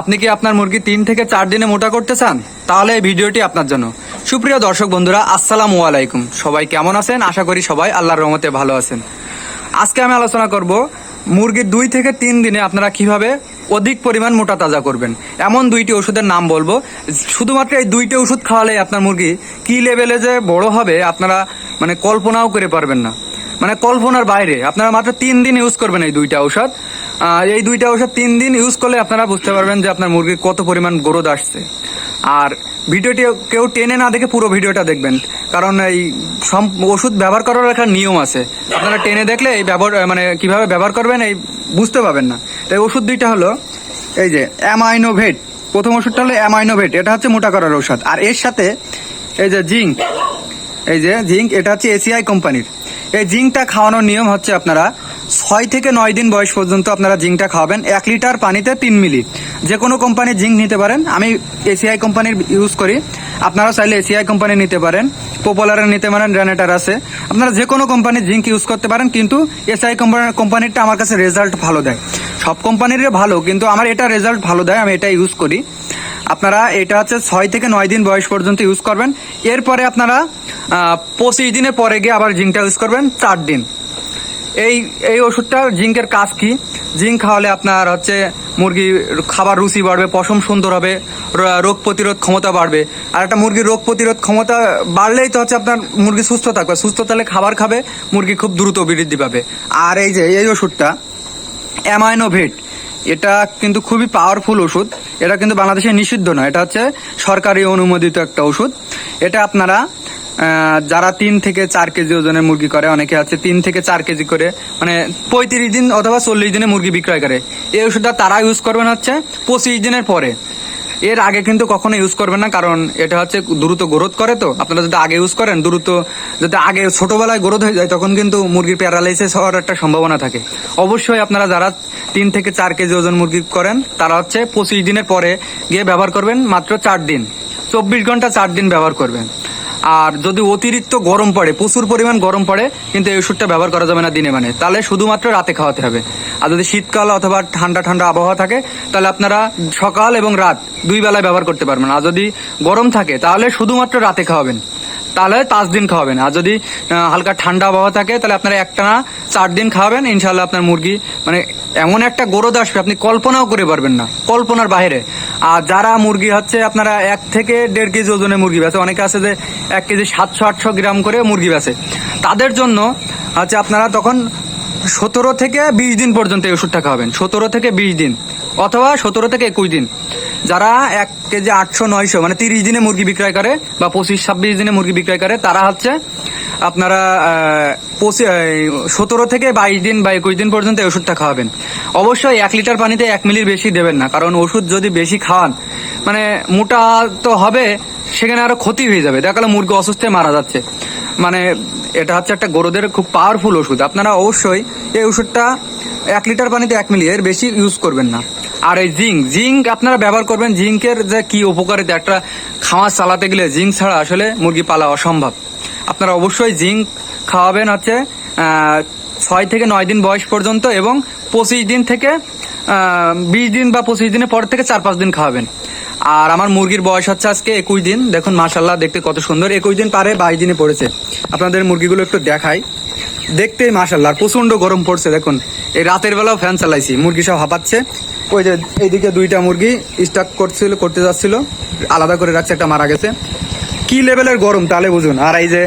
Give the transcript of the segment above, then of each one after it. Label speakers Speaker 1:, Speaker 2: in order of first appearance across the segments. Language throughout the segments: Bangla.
Speaker 1: আপনি কি আপনার মুরগি তিন থেকে চার দিনে মোটা করতে চান? তাহলে এই ভিডিওটি আপনার জন্য। সুপ্রিয় দর্শক বন্ধুরা, আসসালামু আলাইকুম। সবাই কেমন আছেন? আশা করি সবাই আল্লাহর রহমতে ভালো আছেন। আজকে আমি আলোচনা করব মুরগির দুই থেকে তিন দিনে আপনারা কীভাবে অধিক পরিমাণ মোটা তাজা করবেন। এমন দুইটি ওষুধের নাম বলব। শুধুমাত্র এই দুইটি ওষুধ খাওয়ালে আপনার মুরগি কি লেভেলে যে বড় হবে আপনারা মানে কল্পনাও করে পারবেন না। মানে কল্পনার বাইরে। আপনারা মাত্র তিন দিন ইউজ করবেন এই দুইটা ঔষধ। এই দুইটা ঔষধ তিন দিন ইউজ করলে আপনারা বুঝতে পারবেন যে আপনার মুরগির কত পরিমাণ গ্রোথ আসছে। আর ভিডিওটি কেউ টেনে না দেখে পুরো ভিডিওটা দেখবেন। কারণ এই সম ওষুধ ব্যবহার করার একটা নিয়ম আছে। আপনারা টেনে দেখলে এই ব্যবহার মানে কীভাবে ব্যবহার করবেন এই বুঝতে পারবেন না। তাই ওষুধ দুইটা হলো, এই যে অ্যামাইনোভেট প্রথম ওষুধটা হলো অ্যামাইনোভেট এটা হচ্ছে মোটা করার ঔষধ। আর এর সাথে এই যে জিঙ্ক এই যে জিঙ্ক এটা হচ্ছে এসিআই কোম্পানির। এই জিঙ্কটা খাওয়ানোর নিয়ম হচ্ছে আপনারা ছয় থেকে নয় দিন বয়স পর্যন্ত আপনারা জিঙ্কটা খাওয়াবেন। এক লিটার পানিতে তিন মিলি। যে কোনো কোম্পানির জিঙ্ক নিতে পারেন। আমি এসিআই কোম্পানির ইউজ করি। আপনারা চাইলে এসিআই কোম্পানি নিতে পারেন। পপুলারের নিতে পারেন রেনেটার আছে। আপনারা যে কোনো কোম্পানির জিঙ্ক ইউজ করতে পারেন, কিন্তু এসআই কোম্পানির কোম্পানিরটা আমার কাছে রেজাল্ট ভালো দেয়। সব কোম্পানিরই ভালো, কিন্তু আমার এটা রেজাল্ট ভালো দেয়। আমি এটা ইউজ করি। আপনারা এটা হচ্ছে ছয় থেকে নয় দিন বয়স পর্যন্ত ইউজ করবেন। এরপরে আপনারা পঁচিশ দিনের পরে গিয়ে আবার জিঙ্কটা ইউজ করবেন, চার দিন। এই এই ওষুধটা জিঙ্কের কাজ কি? জিঙ্ক খাওয়ালে আপনার হচ্ছে মুরগি খাবার রুচি বাড়বে, পশম সুন্দর হবে রোগ প্রতিরোধ ক্ষমতা বাড়বে। আর একটা মুরগির রোগ প্রতিরোধ ক্ষমতা বাড়লেই তো হচ্ছে আপনার মুরগি সুস্থ থাকবে। সুস্থ থাকলে খাবার খাবে, মুরগি খুব দ্রুত বৃদ্ধি পাবে। আর এই যে, এই ওষুধটা অ্যামাইনোভেট এটা কিন্তু খুবই পাওয়ারফুল ওষুধ। এটা কিন্তু বাংলাদেশে নিষিদ্ধ নয়, এটা হচ্ছে সরকারি অনুমোদিত একটা ওষুধ। এটা আপনারা যারা তিন থেকে চার কেজি ওজনের মুরগি করে, অনেকে আছে তিন থেকে চার কেজি করে মানে পঁয়ত্রিশ দিন অথবা চল্লিশ দিনে মুরগি বিক্রয় করে। এই ওষুধটা তারা ইউজ করবেন হচ্ছে পঁচিশ দিনের পরে। এর আগে কিন্তু কখনো ইউজ করবেন না, কারণ এটা হচ্ছে দ্রুত গ্রোথ করে তো। আপনারা যদি আগে ইউজ করেন, দ্রুত যদি আগে ছোটবেলায় গ্রোথ হয়ে যায়, তখন কিন্তু মুরগির প্যারালাইসিস হওয়ার একটা সম্ভাবনা থাকে। অবশ্যই আপনারা যারা তিন থেকে চার কেজি ওজন মুরগি করেন, তারা হচ্ছে পঁচিশ দিনের পরে গিয়ে ব্যবহার করবেন মাত্র চার দিন। চব্বিশ ঘণ্টা চার দিন ব্যবহার করবেন। আর যদি অতিরিক্ত গরম পড়ে, প্রচুর পরিমাণ গরম পড়ে, কিন্তু এই ওষুধটা ব্যবহার করা যাবে না দিনে মানে। তাহলে শুধুমাত্র রাতে খাওয়াতে হবে। আর যদি শীতকাল অথবা ঠান্ডা ঠান্ডা আবহাওয়া থাকে, তাহলে আপনারা সকাল এবং রাত দুই বেলায় ব্যবহার করতে পারবেন। আর যদি গরম থাকে, তাহলে শুধুমাত্র রাতে খাওয়াবেন। তাহলে পাঁচ দিন খাওয়াবেন। আর যদি হালকা ঠান্ডা আবহাওয়া থাকে, তাহলে আপনারা একটানা চার দিন খাওয়াবেন। ইনশাল্লাহ আপনার মুরগি মানে এমন একটা গরদ আসবে, আপনি কল্পনাও করে পারবেন না, কল্পনার বাইরে আর যারা মুরগি হচ্ছে, আপনারা এক থেকে দেড় কেজি ওজনের মুরগি বেছে অনেকে আছে যে এক কেজি সাতশো, আটশো গ্রাম করে মুরগি বেছে তাদের জন্য হচ্ছে আপনারা তখন সতেরো থেকে বিশ দিন পর্যন্ত এই ওষুধটা খাওয়াবেন সতেরো থেকে বিশ দিন, অথবা সতেরো থেকে একুশ দিন। যারা এক কেজি আটশো, নয়শো মানে তিরিশ দিনে মুরগি বিক্রয় করে বা পঁচিশ, ছাব্বিশ দিনে মুরগি বিক্রয় করে, তারা হচ্ছে আপনারা সতেরো থেকে বাইশ দিন বা একুশ দিন পর্যন্ত এই ওষুধটা খাওয়াবেন। অবশ্যই এক লিটার পানিতে এক মিলির বেশি দেবেন না, কারণ ওষুধ যদি বেশি খাওয়ান মানে মোটা তো হবে, সেখানে আরও ক্ষতি হয়ে যাবে। দেখা গেলো মুরগি অসুস্থ মারা যাচ্ছে। মানে এটা হচ্ছে একটা গরুদের খুব পাওয়ারফুল ওষুধ। আপনারা অবশ্যই এই ওষুধটা এক লিটার পানিতে এক মিলি, এর বেশি ইউজ করবেন না। আর এই জিঙ্ক জিঙ্ক আপনারা ব্যবহার করবেন। জিঙ্কের যে কি উপকারিতা, একটা খাওয়া চালাতে গেলে জিঙ্ক ছাড়া আসলে মুরগি পালা অসম্ভব। আপনারা অবশ্যই জিঙ্ক খাওয়াবেন হচ্ছে ছয় থেকে নয় দিন বয়স পর্যন্ত এবং পঁচিশ দিন থেকে বিশ দিন বা পঁচিশ দিনের পর থেকে চার পাঁচ দিন খাওয়াবেন। আর আমার মুরগির বয়স হচ্ছে আজকে একুশ দিন। দেখুন মাশাল্লাহ দেখতে কত সুন্দর। একুশ দিন পারে, বাইশ দিনে পড়েছে। আপনাদের মুরগিগুলো একটু দেখাই। দেখতেই মাশাল্লাহ আর প্রচণ্ড গরম পড়ছে, দেখুন। এই রাতের বেলাও ফ্যান চালাইছি, মুরগি সব হাঁপাচ্ছে। ওই যে, এইদিকে দুইটা মুরগি স্টাক করছিল, করতে যাচ্ছিল, আলাদা করে রাখছে, একটা মারা গেছে। কি লেভেলের গরম তাহলে বুঝুন। আর এই যে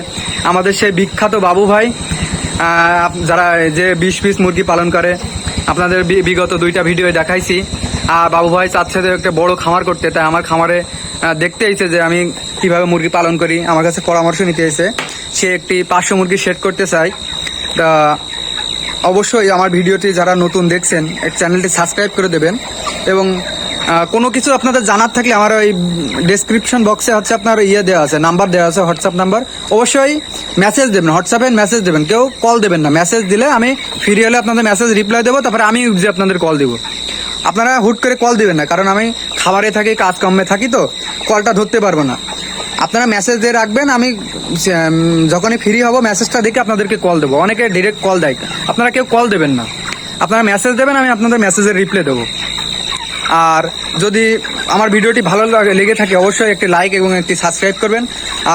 Speaker 1: আমাদের সেই বিখ্যাত বাবু ভাই যারা যে বিশ পিস মুরগি পালন করে, আপনাদের বিগত দুইটা ভিডিও দেখাইছি। আর বাবু ভাই চাচ্ছে যে একটা বড় খামার করতে, তাই আমার খামারে দেখতে এসেছে যে আমি কীভাবে মুরগি পালন করি, আমার কাছে পরামর্শ নিতে এসে, সে একটি পাঁচশো মুরগি সেট করতে চায় তা অবশ্যই আমার ভিডিওটি যারা নতুন দেখছেন চ্যানেলটি সাবস্ক্রাইব করে দেবেন এবং কোনো কিছু আপনাদের জানার থাকলে আমার ওই ডেসক্রিপশন বক্সে হচ্ছে আপনার ইয়ে দেওয়া আছে নাম্বার দেওয়া আছে হোয়াটসঅ্যাপ নাম্বার অবশ্যই মেসেজ দেবেন হোয়াটসঅ্যাপে মেসেজ দেবেন, কেউ কল দেবেন না। মেসেজ দিলে আমি ফ্রি হলে আপনাদের মেসেজ রিপ্লাই দেবো, তারপরে আমি যে আপনাদের কল দেবো। আপনারা হুট করে কল দেবেন না, কারণ আমি খাবারে থাকি কাজ থাকি তো কলটা ধরতে পারব না। আপনারা মেসেজ দিয়ে রাখবেন, আমি যখনই ফ্রি হব মেসেজটা দেখে আপনাদেরকে কল দেবো। অনেকে ডিরেক্ট কল দেয়। আপনারা কেউ কল দেবেন না। আপনারা মেসেজ দেবেন, আমি আপনাদের মেসেজের রিপ্লাই দেবো। আর যদি আমার ভিডিওটি ভালো লাগে থাকে অবশ্যই একটি লাইক এবং একটি সাবস্ক্রাইব করবেন।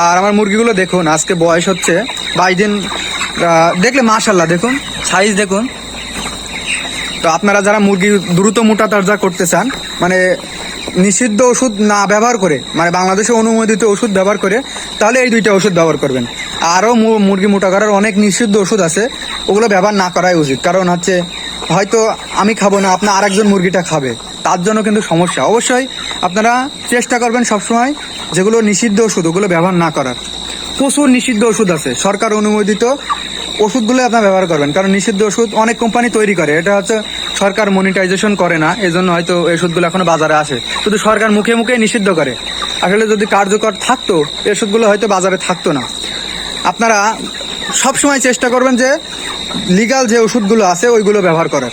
Speaker 1: আর আমার মুরগিগুলো দেখুন, আজকে বয়স হচ্ছে বাইশ দিন দেখলে মাশাল্লাহ দেখুন সাইজ দেখুন। তো আপনারা যারা মুরগি দ্রুত মোটা তাজা করতে চান মানে নিষিদ্ধ ওষুধ না ব্যবহার করে মানে বাংলাদেশে অনুমোদিত ওষুধ ব্যবহার করে, তাহলে এই দুইটা ওষুধ ব্যবহার করবেন। আরও মুরগি মোটা করার অনেক নিষিদ্ধ ওষুধ আছে, ওগুলো ব্যবহার না করাই উচিত। কারণ হচ্ছে হয়তো আমি খাব না, আপনার আরেকজন মুরগিটা খাবে। তার জন্য কিন্তু সমস্যা। অবশ্যই আপনারা চেষ্টা করবেন সবসময় যেগুলো নিষিদ্ধ ওষুধ, ওগুলো ব্যবহার না করার। প্রচুর নিষিদ্ধ ওষুধ আছে। সরকার অনুমোদিত ওষুধগুলো আপনার ব্যবহার করবেন। কারণ নিষিদ্ধ ওষুধ অনেক কোম্পানি তৈরি করে। এটা হচ্ছে সরকার মনিটাইজেশন করে না। এই জন্য হয়তো এই ওষুধগুলো এখনও বাজারে আসে। শুধু সরকার মুখে মুখে নিষিদ্ধ করে। আসলে যদি কার্যকর থাকতো, এই ওষুধগুলো হয়তো বাজারে থাকতো না। আপনারা সবসময় চেষ্টা করবেন যে লিগাল যে ওষুধগুলো আছে ওইগুলো ব্যবহার করার।